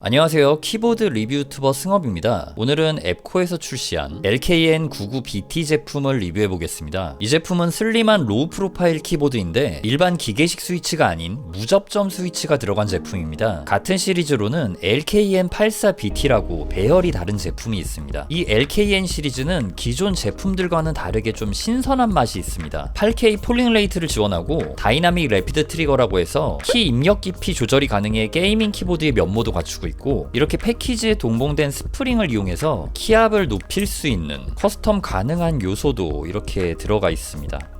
안녕하세요. 키보드 리뷰 유튜버 승업입니다. 오늘은 앱코에서 출시한 LKN99BT 제품을 리뷰해 보겠습니다. 이 제품은 슬림한 로우 프로파일 키보드인데 일반 기계식 스위치가 아닌 무접점 스위치가 들어간 제품입니다. 같은 시리즈로는 LKN84BT라고 배열이 다른 제품이 있습니다. 이 LKN 시리즈는 기존 제품들과는 다르게 좀 신선한 맛이 있습니다. 8K 폴링 레이트를 지원하고 다이나믹 래피드 트리거라고 해서 키 입력 깊이 조절이 가능해 게이밍 키보드의 면모도 갖추고 있고 이렇게 패키지에 동봉된 스프링을 이용해서 키압을 높일 수 있는 커스텀 가능한 요소도 이렇게 들어가 있습니다.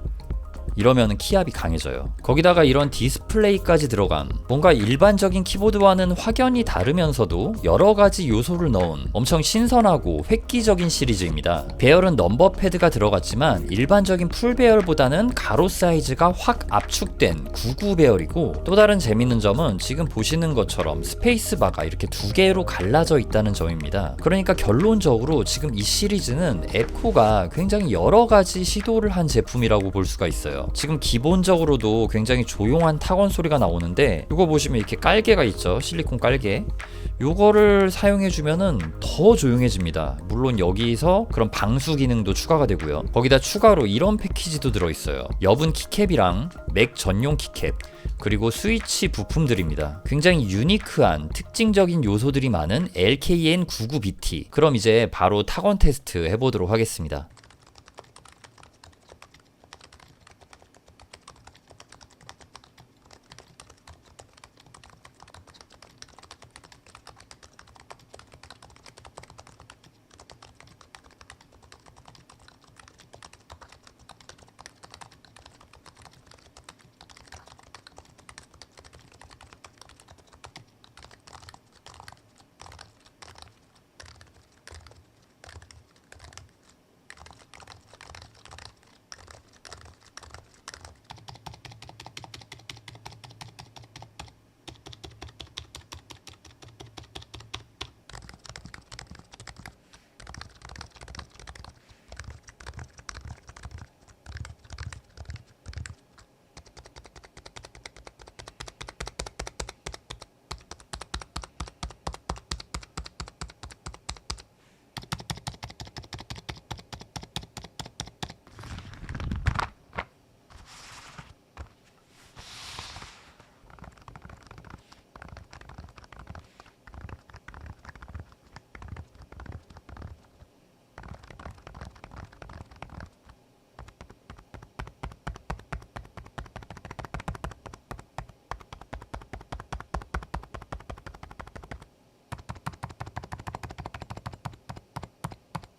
이러면 키압이 강해져요. 거기다가 이런 디스플레이까지 들어간 뭔가 일반적인 키보드와는 확연히 다르면서도 여러 가지 요소를 넣은 엄청 신선하고 획기적인 시리즈입니다. 배열은 넘버 패드가 들어갔지만 일반적인 풀 배열보다는 가로 사이즈가 확 압축된 99 배열이고 또 다른 재밌는 점은 지금 보시는 것처럼 스페이스바가 이렇게 두 개로 갈라져 있다는 점입니다. 그러니까 결론적으로 지금 이 시리즈는 앱코가 굉장히 여러 가지 시도를 한 제품이라고 볼 수가 있어요. 지금 기본적으로도 굉장히 조용한 타건 소리가 나오는데 이거 보시면 이렇게 깔개가 있죠. 실리콘 깔개. 요거를 사용해 주면은 더 조용해집니다. 물론 여기서 그런 방수 기능도 추가가 되고요. 거기다 추가로 이런 패키지도 들어 있어요. 여분 키캡이랑 맥 전용 키캡 그리고 스위치 부품들입니다. 굉장히 유니크한 특징적인 요소들이 많은 LKN99BT. 그럼 이제 바로 타건 테스트 해보도록 하겠습니다.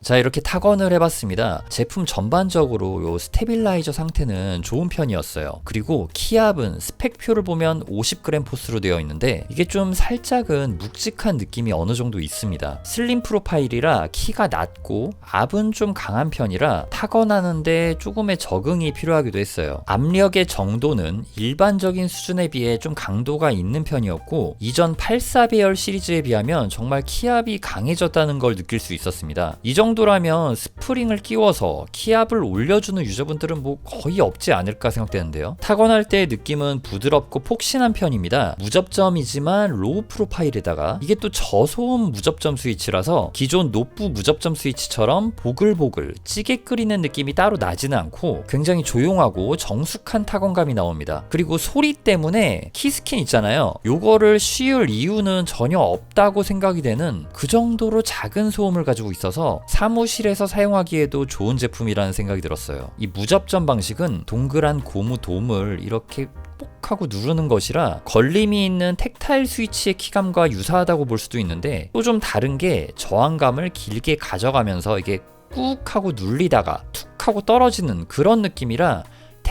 자 이렇게 타건을 해봤습니다. 제품 전반적으로 요 스테빌라이저 상태는 좋은 편이었어요. 그리고 키압은 스펙표를 보면 50g 포스로 되어 있는데 이게 좀 살짝은 묵직한 느낌이 어느 정도 있습니다. 슬림 프로파일이라 키가 낮고 압은 좀 강한 편이라 타건하는데 조금의 적응이 필요하기도 했어요. 압력의 정도는 일반적인 수준에 비해 좀 강도가 있는 편이었고 이전 84배열 시리즈에 비하면 정말 키압이 강해졌다는 걸 느낄 수 있었습니다. 이 정도 라면 스프링을 끼워서 키압을 올려주는 유저분들은 뭐 거의 없지 않을까 생각되는데요. 타건할 때의 느낌은 부드럽고 폭신한 편입니다. 무접점이지만 로우 프로파일에다가 이게 또 저소음 무접점 스위치라서 기존 노프 무접점 스위치처럼 보글보글 찌개 끓이는 느낌이 따로 나지는 않고 굉장히 조용하고 정숙한 타건감이 나옵니다. 그리고 소리 때문에 키스킨 있잖아요. 요거를 씌울 이유는 전혀 없다고 생각이 되는 그 정도로 작은 소음을 가지고 있어서 사무실에서 사용하기에도 좋은 제품이라는 생각이 들었어요. 이 무접점 방식은 동그란 고무 돔을 이렇게 뽁 하고 누르는 것이라 걸림이 있는 텍타일 스위치의 키감과 유사하다고 볼 수도 있는데 또 좀 다른 게 저항감을 길게 가져가면서 이게 꾹 하고 눌리다가 툭 하고 떨어지는 그런 느낌이라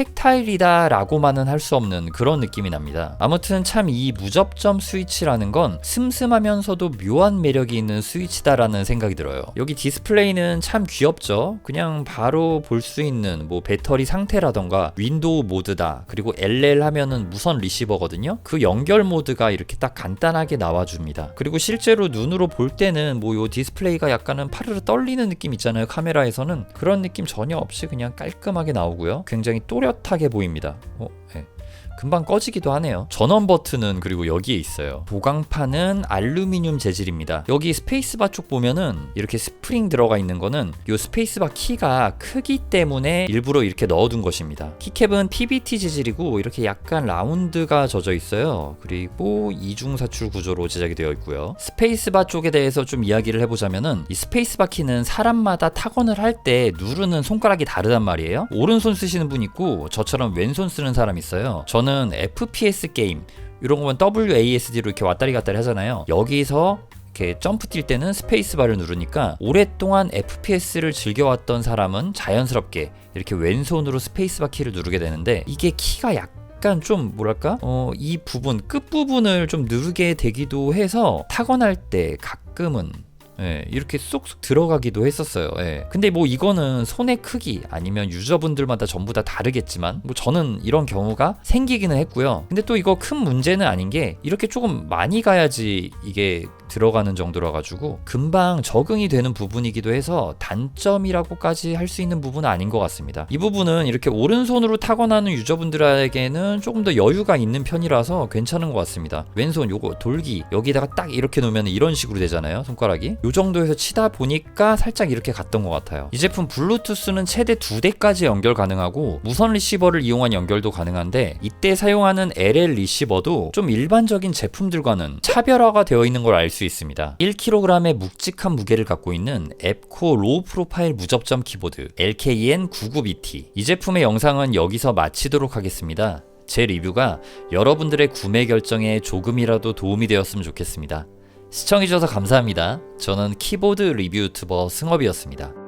텍타일이다 라고만은 할 수 없는 그런 느낌이 납니다. 아무튼 참 이 무접점 스위치라는 건 슴슴하면서도 묘한 매력이 있는 스위치다라는 생각이 들어요. 여기 디스플레이는 참 귀엽죠? 그냥 바로 볼 수 있는 뭐 배터리 상태라던가 윈도우 모드다. 그리고 LL 하면은 무선 리시버거든요. 그 연결 모드가 이렇게 딱 간단하게 나와줍니다. 그리고 실제로 눈으로 볼 때는 뭐 요 디스플레이가 약간은 파르르 떨리는 느낌 있잖아요. 카메라에서는 그런 느낌 전혀 없이 그냥 깔끔하게 나오고요. 굉장히 또렷 뚜렷하게 보입니다. 어, 네. 금방 꺼지기도 하네요. 전원 버튼은 그리고 여기에 있어요. 보강판은 알루미늄 재질입니다. 여기 스페이스바 쪽 보면은 이렇게 스프링 들어가 있는 거는 이 스페이스바 키가 크기 때문에 일부러 이렇게 넣어둔 것입니다. 키캡은 PBT 재질이고 이렇게 약간 라운드가 젖어 있어요. 그리고 이중 사출 구조로 제작이 되어 있고요. 스페이스바 쪽에 대해서 좀 이야기를 해보자면은 이 스페이스바 키는 사람마다 타건을 할 때 누르는 손가락이 다르단 말이에요. 오른손 쓰시는 분 있고 저처럼 왼손 쓰는 사람 있어요. 저는 FPS 게임 이런 거면 WASD로 이렇게 왔다리 갔다리 하잖아요. 여기서 이렇게 점프 뛸 때는 스페이스바를 누르니까 오랫동안 FPS를 즐겨왔던 사람은 자연스럽게 이렇게 왼손으로 스페이스바 키를 누르게 되는데 이게 키가 약간 좀 뭐랄까 어 이 부분 끝 부분을 좀 누르게 되기도 해서 타건할 때 가끔은 예, 이렇게 쏙쏙 들어가기도 했었어요. 예. 근데 뭐 이거는 손의 크기 아니면 유저분들마다 전부 다 다르겠지만 뭐 저는 이런 경우가 생기기는 했고요. 근데 또 이거 큰 문제는 아닌 게 이렇게 조금 많이 가야지 이게 들어가는 정도라 가지고 금방 적응이 되는 부분이기도 해서 단점이라고까지 할 수 있는 부분은 아닌 것 같습니다. 이 부분은 이렇게 오른손으로 타건하는 유저분들에게는 조금 더 여유가 있는 편이라서 괜찮은 것 같습니다. 왼손 요거 돌기 여기다가 딱 이렇게 놓으면 이런 식으로 되잖아요. 손가락이 요 정도에서 치다 보니까 살짝 이렇게 갔던 것 같아요. 이 제품 블루투스는 최대 두 대까지 연결 가능하고 무선 리시버를 이용한 연결도 가능한데 이때 사용하는 LL 리시버도 좀 일반적인 제품들과는 차별화가 되어 있는 걸 알 수 있습니다. 1kg의 묵직한 무게를 갖고 있는 앱코 로우 프로파일 무접점 키보드 LKN99BT 이 제품의 영상은 여기서 마치도록 하겠습니다. 제 리뷰가 여러분들의 구매 결정에 조금이라도 도움이 되었으면 좋겠습니다. 시청해주셔서 감사합니다. 저는 키보드 리뷰 유튜버 승업이었습니다.